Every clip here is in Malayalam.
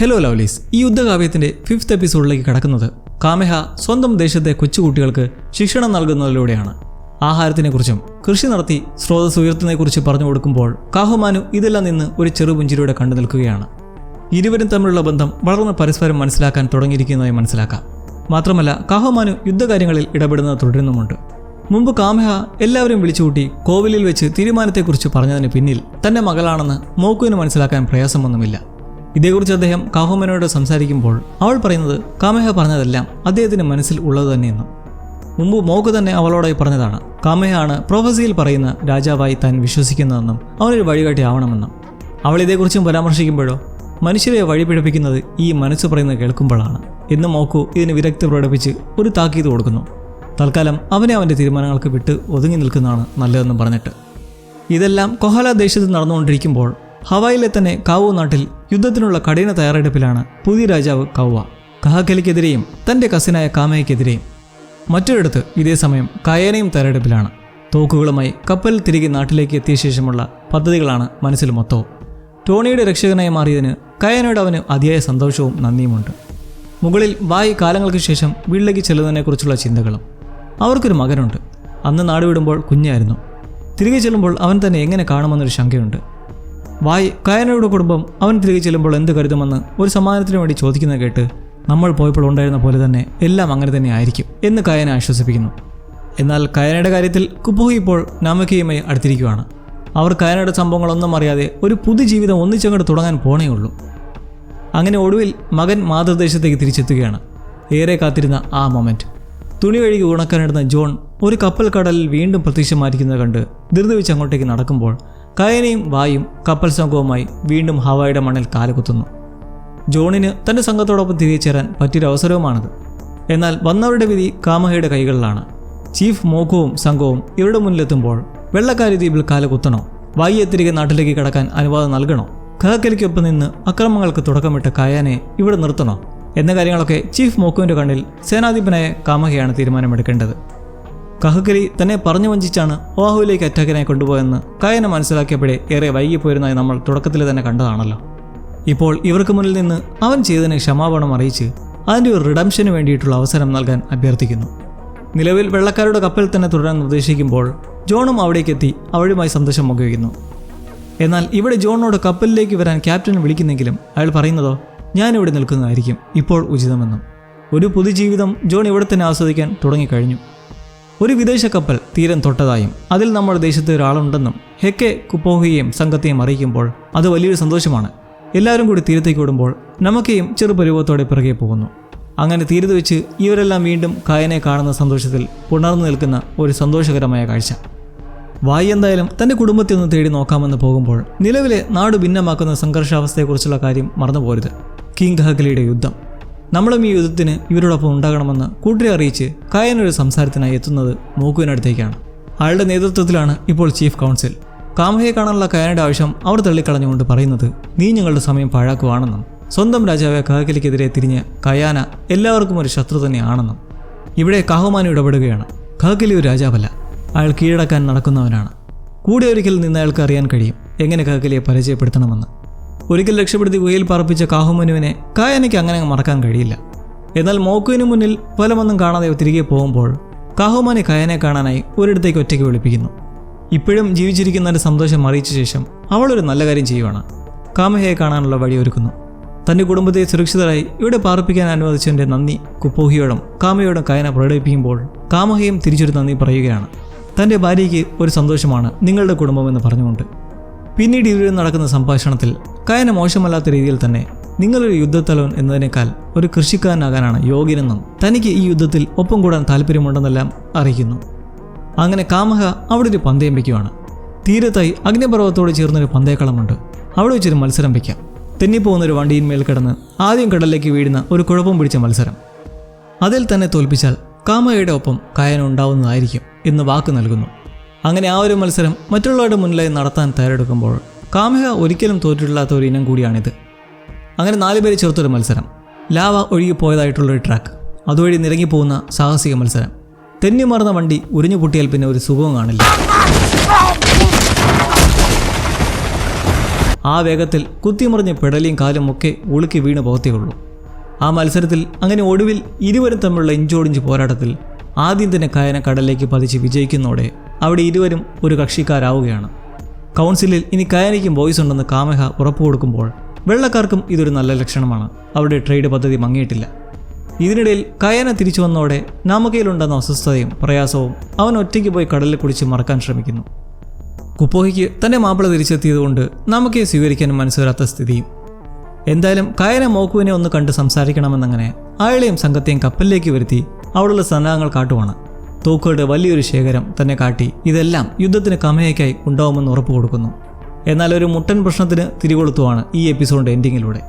ഹലോ ലവ്ലീസ് ഈ യുദ്ധകാവ്യത്തിന്റെ ഫിഫ്ത്ത് എപ്പിസോഡിലേക്ക് കടക്കുന്നത് കാമെഹ സ്വന്തം ദേശത്തെ കൊച്ചുകുട്ടികൾക്ക് ശിക്ഷണം നൽകുന്നതിലൂടെയാണ്. ആഹാരത്തിനെക്കുറിച്ചും കൃഷി നടത്തി സ്രോതസ് ഉയർത്തുന്നതിനെക്കുറിച്ച് പറഞ്ഞു കൊടുക്കുമ്പോൾ കാഹുമാനു ഇതെല്ലാം നിന്ന് ഒരു ചെറുപുഞ്ചിരിയോടെ കണ്ടു നിൽക്കുകയാണ്. ഇരുവരും തമ്മിലുള്ള ബന്ധം വളർന്ന് പരസ്പരം മനസ്സിലാക്കാൻ തുടങ്ങിയിരിക്കുന്നതായി മനസ്സിലാക്കാം. മാത്രമല്ല കാഹുമാനു യുദ്ധകാര്യങ്ങളിൽ ഇടപെടുന്നത് തുടരുന്നുമുണ്ട്. മുമ്പ് കാമഹ എല്ലാവരും വിളിച്ചുകൂട്ടി കോവിലിൽ വെച്ച് തീരുമാനത്തെക്കുറിച്ച് പറഞ്ഞതിന് പിന്നിൽ തന്റെ മകളാണെന്ന് മോക്കുവിന് മനസ്സിലാക്കാൻ പ്രയാസമൊന്നുമില്ല. ഇതേക്കുറിച്ച് അദ്ദേഹം കാഹുമനോട് സംസാരിക്കുമ്പോൾ അവൾ പറയുന്നത് കാമേഹ പറഞ്ഞതെല്ലാം അദ്ദേഹത്തിന് മനസ്സിൽ ഉള്ളത് തന്നെയെന്നും. മുമ്പ് മോക്ക് തന്നെ അവളോടായി പറഞ്ഞതാണ് കാമേഹയാണ് പ്രൊഫസിയിൽ പറയുന്ന രാജാവായി താൻ വിശ്വസിക്കുന്നതെന്നും അവനൊരു വഴികാട്ടി ആവണമെന്നും. അവൾ ഇതേക്കുറിച്ചും പരാമർശിക്കുമ്പോഴോ മനുഷ്യരെ വഴിപിഴപ്പിക്കുന്നത് ഈ മനസ്സ് പറയുന്നത് കേൾക്കുമ്പോഴാണ് എന്ന് മോക്കു ഇതിന് വിരക്തി പ്രകടിപ്പിച്ച് ഒരു താക്കീത് കൊടുക്കുന്നു. തൽക്കാലം അവനെ അവന്റെ തീരുമാനങ്ങൾക്ക് വിട്ട് ഒതുങ്ങി നിൽക്കുന്നതാണ് നല്ലതെന്ന് പറഞ്ഞിട്ട്. ഇതെല്ലാം കൊഹല ദേശത്ത് നടന്നുകൊണ്ടിരിക്കുമ്പോൾ ഹവായിലെ തന്നെ കാവു നാട്ടിൽ യുദ്ധത്തിനുള്ള കഠിന തയ്യാറെടുപ്പിലാണ് പുതിയ രാജാവ് കൗവ കഹക്കലിക്കെതിരെയും തന്റെ കസിനായ കാമയ്ക്കെതിരെയും മറ്റൊരിടത്ത് ഇതേ സമയം കയേനയും തയ്യാറെടുപ്പിലാണ്. തോക്കുകളുമായി കപ്പൽ തിരികെ നാട്ടിലേക്ക് എത്തിയ ശേഷമുള്ള പദ്ധതികളാണ് മനസ്സിൽ മൊത്തവും. ടോണിയുടെ രക്ഷകനായി മാറിയതിന് കയനയുടെ അവന് അതിയായ സന്തോഷവും നന്ദിയുമുണ്ട്. മുകളിൽ വായി കാലങ്ങൾക്ക് ശേഷം വീട്ടിലേക്ക് ചെല്ലുന്നതിനെക്കുറിച്ചുള്ള ചിന്തകളും. അവർക്കൊരു മകനുണ്ട്. അന്ന് നാടുവിടുമ്പോൾ കുഞ്ഞായിരുന്നു. തിരികെ ചെല്ലുമ്പോൾ അവൻ തന്നെ എങ്ങനെ കാണുമെന്നൊരു ശങ്കയുണ്ട്. വായ് കയനയുടെ കുടുംബം അവൻ തിരികെ ചെല്ലുമ്പോൾ എന്ത് കരുതുമെന്ന് ഒരു സമ്മാനത്തിന് വേണ്ടി ചോദിക്കുന്നത് കേട്ട് നമ്മൾ പോയപ്പോൾ ഉണ്ടായിരുന്ന പോലെ തന്നെ എല്ലാം അങ്ങനെ തന്നെ ആയിരിക്കും എന്ന് കയന ആശ്വസിപ്പിക്കുന്നു. എന്നാൽ കയനയുടെ കാര്യത്തിൽ കുപ്പുഹു ഇപ്പോൾ നാമക്കയുമായി അടുത്തിരിക്കുകയാണ് അവർ കയനയുടെ സംഭവങ്ങളൊന്നും അറിയാതെ ഒരു പുതുജീവിതം ഒന്നിച്ചങ്ങോട്ട് തുടങ്ങാൻ പോണേ ഉള്ളൂ. അങ്ങനെ ഒടുവിൽ മകൻ മാതൃദേശത്തേക്ക് തിരിച്ചെത്തുകയാണ്. ഏറെ കാത്തിരുന്ന ആ മൊമെന്റ്. തുണി കഴുകി ഉണക്കാനിടുന്ന ജോൺ ഒരു കപ്പൽ കടലിൽ വീണ്ടും പ്രത്യക്ഷമായിരിക്കുന്നത് കണ്ട് ധൃതി വെച്ച് അങ്ങോട്ടേക്ക് നടക്കുമ്പോൾ കയനയും വായും കപ്പൽ സംഘവുമായി വീണ്ടും ഹവായുടെ മണ്ണിൽ കാലുകുത്തുന്നു. ജോണിന് തന്റെ സംഘത്തോടൊപ്പം തിരികെ ചേരാൻ എന്നാൽ വന്നവരുടെ വിധി കാമഹയുടെ കൈകളിലാണ്. ചീഫ് മോക്കുവും സംഘവും ഇവരുടെ മുന്നിലെത്തുമ്പോൾ വെള്ളക്കാരി ദ്വീപിൽ കാലുകുത്തണോ? വായിയെ തിരികെ നാട്ടിലേക്ക് കടക്കാൻ അനുവാദം നൽകണോ? കഹക്കലിക്കൊപ്പം നിന്ന് അക്രമങ്ങൾക്ക് തുടക്കമിട്ട കയാനെ ഇവിടെ നിർത്തണോ? എന്ന കാര്യങ്ങളൊക്കെ ചീഫ് മോക്കുവിന്റെ കണ്ണിൽ സേനാധിപനായ കാമഹയാണ് തീരുമാനമെടുക്കേണ്ടത്. കഹക്കലി തന്നെ പറഞ്ഞു വഞ്ചിച്ചാണ് ഓഹുവിലേക്ക് അറ്റാക്കിനായി കൊണ്ടുപോയെന്ന് കായന മനസ്സിലാക്കിയപ്പോഴേ ഏറെ വൈകിപ്പോയിരുന്നതായി നമ്മൾ തുടക്കത്തിൽ തന്നെ കണ്ടതാണല്ലോ. ഇപ്പോൾ ഇവർക്ക് മുന്നിൽ നിന്ന് അവൻ ചെയ്തതിന് ക്ഷമാപണം അറിയിച്ച് അതിന്റെ ഒരു റിഡംഷന് വേണ്ടിയിട്ടുള്ള അവസരം നൽകാൻ അഭ്യർത്ഥിക്കുന്നു. നിലവിൽ വെള്ളക്കാരുടെ കപ്പൽ തന്നെ തുടരാൻ നിർദ്ദേശിക്കുമ്പോൾ ജോണും അവിടേക്ക് എത്തി അവളുമായി സന്ദേശം പങ്കുവയ്ക്കുന്നു. എന്നാൽ ഇവിടെ ജോണിനോട് കപ്പലിലേക്ക് വരാൻ ക്യാപ്റ്റൻ വിളിക്കുന്നെങ്കിലും അയാൾ പറയുന്നതോ ഞാനിവിടെ നിൽക്കുന്നതായിരിക്കും ഇപ്പോൾ ഉചിതമെന്നും. ഒരു പുതുജീവിതം ജോൺ ഇവിടെ തന്നെ ആസ്വദിക്കാൻ തുടങ്ങിക്കഴിഞ്ഞു. ഒരു വിദേശ കപ്പൽ തീരം തൊട്ടതായും അതിൽ നമ്മുടെ ദേശത്ത് ഒരാളുണ്ടെന്നും ഹെക്കെ കുപ്പോഹയെയും സംഘത്തെയും അറിയിക്കുമ്പോൾ അത് വലിയൊരു സന്തോഷമാണ്. എല്ലാവരും കൂടി തീരത്തേക്ക് ഓടുമ്പോൾ നമുക്കെയും ചെറുപരിവത്തോടെ പിറകെ പോകുന്നു. അങ്ങനെ തീരത്ത് വെച്ച് ഇവരെല്ലാം വീണ്ടും കായനെ കാണുന്ന സന്തോഷത്തിൽ പുണർന്നു നിൽക്കുന്ന ഒരു സന്തോഷകരമായ കാഴ്ച. വായി എന്തായാലും തന്റെ കുടുംബത്തെ ഒന്ന് തേടി നോക്കാമെന്ന് പോകുമ്പോൾ നിലവിലെ നാട് ഭിന്നമാക്കുന്ന സംഘർഷാവസ്ഥയെക്കുറിച്ചുള്ള കാര്യം മറന്നുപോരുത് കിങ് ഹഗലിയുടെ യുദ്ധം. നമ്മളും ഈ യുദ്ധത്തിന് ഇവരോടൊപ്പം ഉണ്ടാകണമെന്ന് കൂട്ടരെ അറിയിച്ച് കായനൊരു സംസാരത്തിനായി എത്തുന്നത് മൂക്കുവിനടുത്തേക്കാണ് അയാളുടെ നേതൃത്വത്തിലാണ് ഇപ്പോൾ ചീഫ് കൗൺസിൽ. കാമഹയെ കാണാനുള്ള കയാനയുടെ ആവശ്യം അവർ തള്ളിക്കളഞ്ഞുകൊണ്ട് പറയുന്നത് നീ ഞങ്ങളുടെ സമയം പാഴാക്കുവാണെന്നും സ്വന്തം രാജാവായ കാകലിക്കെതിരെ തിരിഞ്ഞ് കയാന എല്ലാവർക്കും ഒരു ശത്രു തന്നെയാണെന്നും. ഇവിടെ കഹുമാന ഇടപെടുകയാണ്. കാകലി ഒരു രാജാവല്ല. അയാൾ കീഴടക്കാൻ നടക്കുന്നവനാണ്. കൂടെ ഒരിക്കൽ നിന്ന് അയാൾക്ക് അറിയാൻ കഴിയും എങ്ങനെ കാകലിയെ പരിചയപ്പെടുത്തണമെന്ന് ഒരിക്കൽ രക്ഷപ്പെടുത്തി വെയിൽ പറപ്പിച്ച കാഹുമനുവിനെ കായനയ്ക്ക് അങ്ങനെ അങ്ങ് മറക്കാൻ കഴിയില്ല. എന്നാൽ മോക്കുവിന് മുന്നിൽ ഫലമൊന്നും കാണാതെ തിരികെ പോകുമ്പോൾ കാഹുമാനെ കയനെ കാണാനായി ഒരിടത്തേക്ക് ഒറ്റയ്ക്ക് വിളിപ്പിക്കുന്നു. ഇപ്പോഴും ജീവിച്ചിരിക്കുന്നതിന്റെ സന്തോഷം അറിയിച്ച ശേഷം അവളൊരു നല്ല കാര്യം ചെയ്യുവാണ്. കാമഹയെ കാണാനുള്ള വഴി ഒരുക്കുന്നു. തന്റെ കുടുംബത്തെ സുരക്ഷിതരായി ഇവിടെ പാർപ്പിക്കാൻ അനുവദിച്ചതിന്റെ നന്ദി കുപ്പോഹിയോടും കാമയോടും കയന പ്രകടിപ്പിക്കുമ്പോൾ കാമഹയും തിരിച്ചൊരു നന്ദി പറയുകയാണ്. തന്റെ ഭാര്യയ്ക്ക് ഒരു സന്തോഷമാണ് നിങ്ങളുടെ കുടുംബമെന്ന് പറഞ്ഞുകൊണ്ട്. പിന്നീട് ഇവരും നടക്കുന്ന സംഭാഷണത്തിൽ കയന മോശമല്ലാത്ത രീതിയിൽ തന്നെ നിങ്ങളൊരു യുദ്ധത്തലവൻ എന്നതിനേക്കാൾ ഒരു കൃഷിക്കാരനാകാനാണ് യോഗ്യനെന്നും തനിക്ക് ഈ യുദ്ധത്തിൽ ഒപ്പം കൂടാൻ താല്പര്യമുണ്ടെന്നെല്ലാം അറിയിക്കുന്നു. അങ്ങനെ കാമഹ അവിടെ ഒരു പന്തയം വയ്ക്കുവാണ് തീരത്തായി അഗ്നിപർവത്തോട് ചേർന്നൊരു പന്തയക്കളമുണ്ട് അവിടെ വെച്ചൊരു മത്സരം വയ്ക്കാം. തെന്നിപ്പോകുന്ന ഒരു വണ്ടിയിന്മേൽ കിടന്ന് ആദ്യം കടലിലേക്ക് വീഴുന്ന ഒരു കുഴപ്പം പിടിച്ച മത്സരം. അതിൽ തന്നെ തോൽപ്പിച്ചാൽ കാമയുടെ ഒപ്പം കായന ഉണ്ടാവുന്നതായിരിക്കും എന്ന് വാക്ക് നൽകുന്നു. അങ്ങനെ ആ ഒരു മത്സരം മറ്റുള്ളവരുടെ മുന്നിലായി നടത്താൻ തയ്യാറെടുക്കുമ്പോൾ കാമിക ഒരിക്കലും തോറ്റിട്ടില്ലാത്ത ഒരു ഇനം കൂടിയാണിത്. അങ്ങനെ നാലുപേരെ ചേർത്തൊരു മത്സരം. ലാവ ഒഴുകി പോയതായിട്ടുള്ളൊരു ട്രാക്ക് അതുവഴി നിരങ്ങിപ്പോകുന്ന സാഹസിക മത്സരം. തെന്നിമറന്ന വണ്ടി ഉരിഞ്ഞു പൊട്ടിയാൽ പിന്നെ ഒരു സുഖവും കാണില്ല. ആ വേഗത്തിൽ കുത്തിമറിഞ്ഞ് പെടലിയും കാലും ഒക്കെ ഉളുക്കി വീണ് പോകത്തേയുള്ളൂ ആ മത്സരത്തിൽ അങ്ങനെ ഒടുവിൽ ഇരുവരും തമ്മിലുള്ള ഇഞ്ചോടിഞ്ച് പോരാട്ടത്തിൽ ആദ്യം തന്നെ കയന കടലിലേക്ക് പതിച്ച് വിജയിക്കുന്നതോടെ അവിടെ ഇരുവരും ഒരു കക്ഷിക്കാരാവുകയാണ്. കൗൺസിലിൽ ഇനി കയറിക്കും വോയിസ് ഉണ്ടെന്ന് കാമഹ ഉറപ്പു കൊടുക്കുമ്പോൾ വെള്ളക്കാർക്കും ഇതൊരു നല്ല ലക്ഷണമാണ്. അവരുടെ ട്രേഡ് പദ്ധതി മങ്ങിയിട്ടില്ല. ഇതിനിടയിൽ കയന തിരിച്ചു വന്നതോടെ നാമകയിലുണ്ടെന്ന അസ്വസ്ഥതയും പ്രയാസവും അവൻ ഒറ്റയ്ക്ക് പോയി കടലിൽ കുടിച്ച് മറക്കാൻ ശ്രമിക്കുന്നു. കുപ്പോഹിക്ക് തന്റെ മാപ്പിള തിരിച്ചെത്തിയതുകൊണ്ട് നാമക്കയെ സ്വീകരിക്കാൻ മനസ്സുവരാത്ത സ്ഥിതിയും. എന്തായാലും കയന മോക്കുവിനെ ഒന്ന് കണ്ട് സംസാരിക്കണമെന്നങ്ങനെ അയാളെയും സംഘത്തെയും കപ്പലിലേക്ക് വരുത്തി അവിടെയുള്ള സന്നാഹങ്ങൾ കാട്ടുവാണ്. തോക്കുകളുടെ വലിയൊരു ശേഖരം തന്നെ കാട്ടി ഇതെല്ലാം യുദ്ധത്തിന് കമയക്കായി ഉണ്ടാവുമെന്ന് ഉറപ്പു കൊടുക്കുന്നു. എന്നാൽ ഒരു മുട്ടൻ പ്രശ്നത്തിന് തിരികൊളുത്തുവാണ് ഈ എപ്പിസോഡിന്റെ എൻഡിങ്ങിലൂടെ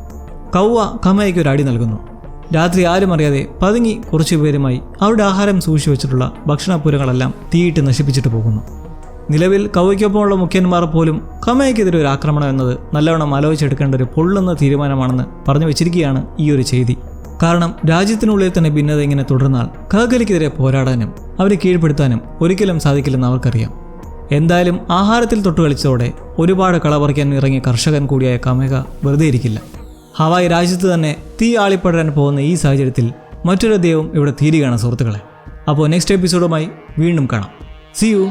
കൗവ കമയയ്ക്ക് ഒരു അടി നൽകുന്നു. രാത്രി ആരും അറിയാതെ പതുങ്ങി കുറച്ചു പേരുമായി അവരുടെ ആഹാരം സൂക്ഷിച്ചു വെച്ചിട്ടുള്ള ഭക്ഷണപൂരങ്ങളെല്ലാം തീയിട്ട് നശിപ്പിച്ചിട്ട് പോകുന്നു. നിലവിൽ കൗവയ്ക്കൊപ്പമുള്ള മുഖ്യന്മാർ പോലും കമയ്ക്കെതിരെ ഒരു ആക്രമണം എന്നത് നല്ലവണ്ണം ആലോചിച്ചെടുക്കേണ്ട ഒരു പൊള്ളുന്ന തീരുമാനമാണെന്ന് പറഞ്ഞു വെച്ചിരിക്കുകയാണ് ഈ ഒരു ചെയ്തി. കാരണം രാജ്യത്തിനുള്ളിൽ തന്നെ ഭിന്നത ഇങ്ങനെ തുടർന്നാൽ കഥകളിക്കെതിരെ പോരാടാനും അവരെ കീഴ്പ്പെടുത്താനും ഒരിക്കലും സാധിക്കില്ലെന്ന് അവർക്കറിയാം. എന്തായാലും ആഹാരത്തിൽ തൊട്ടു കളിച്ചതോടെ ഒരുപാട് കളപറിക്കാൻ ഇറങ്ങിയ കർഷകൻ കൂടിയായ കമേക വെറുതെ ഇരിക്കില്ല. ഹവായ് രാജ്യത്ത് തന്നെ തീ ആളിപ്പടരാൻ പോകുന്ന ഈ സാഹചര്യത്തിൽ മറ്റൊരു ദൈവം ഇവിടെ തീരുകയാണ് സുഹൃത്തുക്കളെ. അപ്പോൾ നെക്സ്റ്റ് എപ്പിസോഡുമായി വീണ്ടും കാണാം. C U